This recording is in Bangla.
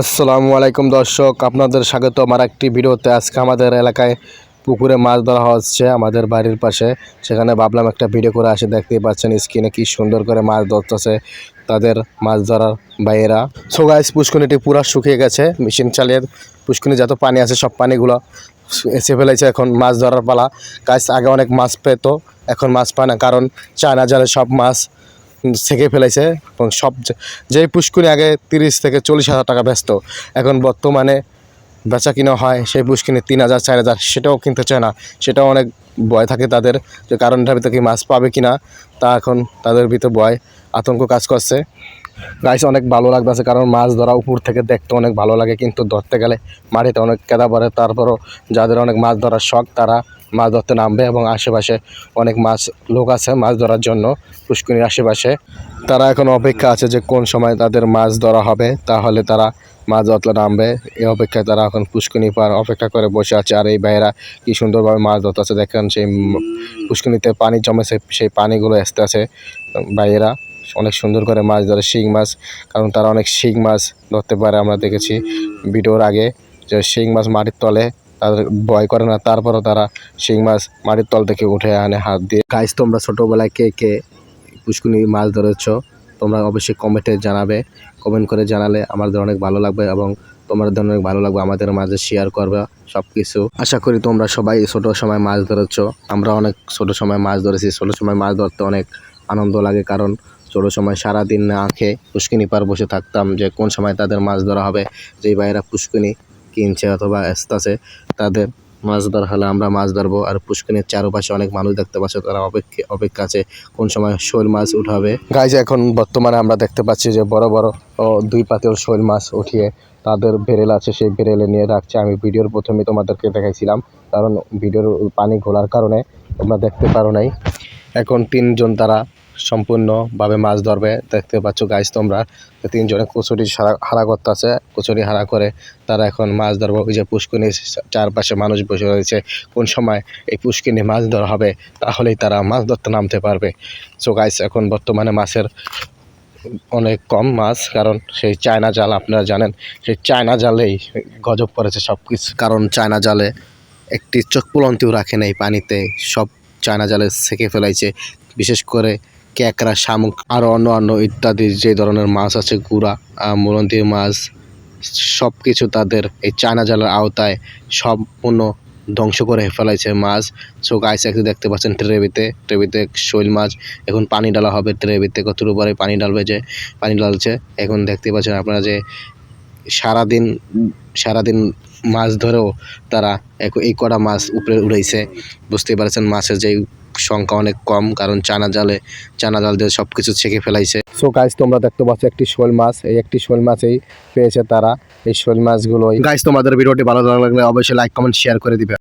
আসসালামু আলাইকুম দর্শক, আপনাদের স্বাগত আমার একটি ভিডিওতে। আজকে আমাদের এলাকায় পুকুরে মাছ ধরা হচ্ছে আমাদের বাড়ির পাশে। সেখানে ভাবলাম একটা ভিডিও করে আসে, দেখতেই পাচ্ছেন স্ক্রিনে কি সুন্দর করে মাছ ধরতেছে তাদের মাছ ধরার বাইরা সো গাইস পুষ্কনিটি পুরা শুকিয়ে গেছে, মেশিন চালিয়ে পুষ্কনি যত পানি আছে সব পানিগুলো এসে ফেলেছে এখন মাছ ধরার পালা। গাছ আগে অনেক মাছ পেত, এখন মাছ পায় না, কারণ চায়না জালে সব মাছ ছেঁকে ফেলেছে এবং সব যেই পুষ্কুনি আগে তিরিশ থেকে চল্লিশ হাজার টাকা ব্যস্ত, এখন বর্তমানে বেচা কিনা হয় সেই পুষ্কিনি তিন হাজার, চার হাজার, সেটাও কিনতে চায় না। সেটাও অনেক ভয় থাকে তাদের যে কারণটার ভিতরে কি মাছ পাবে কিনা, তা এখন তাদের ভিতরে ভয়, আতঙ্ক কাজ করছে। গাইস অনেক ভালো লাগতেছে কারণ মাছ ধরা উপর থেকে দেখতে অনেক ভালো লাগে, কিন্তু ধরতে গেলে মাটিতে অনেক কেদা পড়ে। তারপরও যাদের অনেক মাছ ধরার শখ, তারা মাছ ধরতে নামবে এবং আশেপাশে অনেক মাছ লোক আছে মাছ ধরার জন্য পুষ্করিণীর আশেপাশে। তারা এখন অপেক্ষা আছে যে কোন সময় তাদের মাছ ধরা হবে, তাহলে তারা মাছ ধরতে নামবে। এই অপেক্ষায় তারা এখন পুষ্করিণী পার অপেক্ষা করে বসে আছে। আর এই ভাইয়েরা কী সুন্দরভাবে মাছ ধরতে আছে দেখেন, সেই পুষ্করিণীতে পানি জমেছে সেই পানিগুলো আসতে আছে। ভাইয়েরা অনেক সুন্দর করে মাছ ধরে, শিং মাছ, কারণ তারা অনেক শিং মাছ ধরতে পারে আমরা দেখেছি ভিডিওর আগে। যে শিং মাছ মাটির তলে তাদের ভয় করে না। তারপরও তারা শিং মাছ মাটির তল থেকে উঠে আনে, হাত দিয়ে। গাইস তোমরা ছোটোবেলায় কে কে পুষ্কুনি মাছ ধরেছ? তোমরা অবশ্যই কমেন্টে জানাবে। কমেন্ট করে জানালে আমাদের অনেক ভালো লাগবে এবং তোমাদের অনেক ভালো লাগবে আমাদের মাঝে শেয়ার করবে সব কিছু আশা করি তোমরা সবাই ছোট সময় মাছ ধরেছ। আমরা অনেক ছোট সময় মাছ ধরেছি। ছোট সময় মাছ ধরতে অনেক আনন্দ লাগে কারণ ছোট সময় সারাদিন না আঁখে পুষ্কিনি পার বসে থাকতাম যে কোন সময় তাদের মাছ ধরা হবে। যেই ভাইয়েরা পুষ্কিনি কিনছে অথবা আসতেছে, তাদের মাছ ধরা হলে আমরা মাছ ধরবো। আর পুষ্কিনের চারপাশে অনেক মানুষ দেখতে পাচ্ছে, তারা অপেক্ষা অপেক্ষা আছে কোন সময় শোল মাছ উঠাবে। গাইজ এখন বর্তমানে আমরা দেখতে পাচ্ছি যে বড় বড় দুই পাতেও শোল মাছ উঠিয়ে তাদের বেরেল আছে, সেই বেরেলে নিয়ে রাখছে। আমি ভিডিওর প্রথমে তোমাদেরকে দেখাইছিলাম, কারণ ভিডিওর পানি ঘোলার কারণে তোমরা দেখতে পারো নাই। এখন তিনজন তারা সম্পূর্ণভাবে মাছ ধরবে। দেখতে পাচ্ছ গাইজ তোমরা তিনজনে কচুরি সারা- হারা করতেছে, কচুরি হারা করে তারা এখন মাছ ধরবে। ওই যে পুষ্করিণীর চারপাশে মানুষ বসে রয়েছে। কোন সময় এই পুষ্কিনি মাছ ধরা হবে, তাহলেই তারা মাছ ধরতে নামতে পারবে। সো গাইস এখন বর্তমানে মাছের অনেক কম মাছ, কারণ সেই চায়না জাল, আপনারা জানেন, সেই চায়না জালেই গজব করেছে সব কিছু কারণ চায়না জালে একটি চোখ পুলন্তিও রাখে নাই পানিতে, সব চায়না জালে সেকে ফেলাইছে। বিশেষ করে ক্যাকড়া, শামুক আরও অন্য অন্য ইত্যাদি যে ধরনের মাছ আছে, গুড়া মুরন্তি মাছ সব কিছু তাদের এই চায়না জালের আওতায় সম্পূর্ণ ধ্বংস করে ফেলাইছে মাছ। সো গাইস একটু দেখতে পাচ্ছেন ট্রেবিতে ট্রেবিতে শৈল মাছ, এখন পানি ডালা হবে ট্রেবিতে কতর উপরে পানি ডালবে যে, পানি ডালছে এখন দেখতে পাচ্ছেন আপনারা যে, সারাদিন সারাদিন মাছ ধরেও তারা এই কটা মাছ উপরে উড়াইছে। বুঝতেই পারছেন মাছের যে সংখ্যা অনেক কম কারণ চানা জালে চানা জাল দিয়ে সব কিছু ছেঁকে ফেলাইছে। সো গাইজ তোমরা দেখতে পাচ্ছ একটি শোল মাছ। এই একটি শোল মাছেই পেয়েছে তারা। এই শোল মাছগুলোই গাইস তোমাদের ভিডিওটি ভালো লাগলে অবশ্যই লাইক কমেন্ট শেয়ার করে দিবে।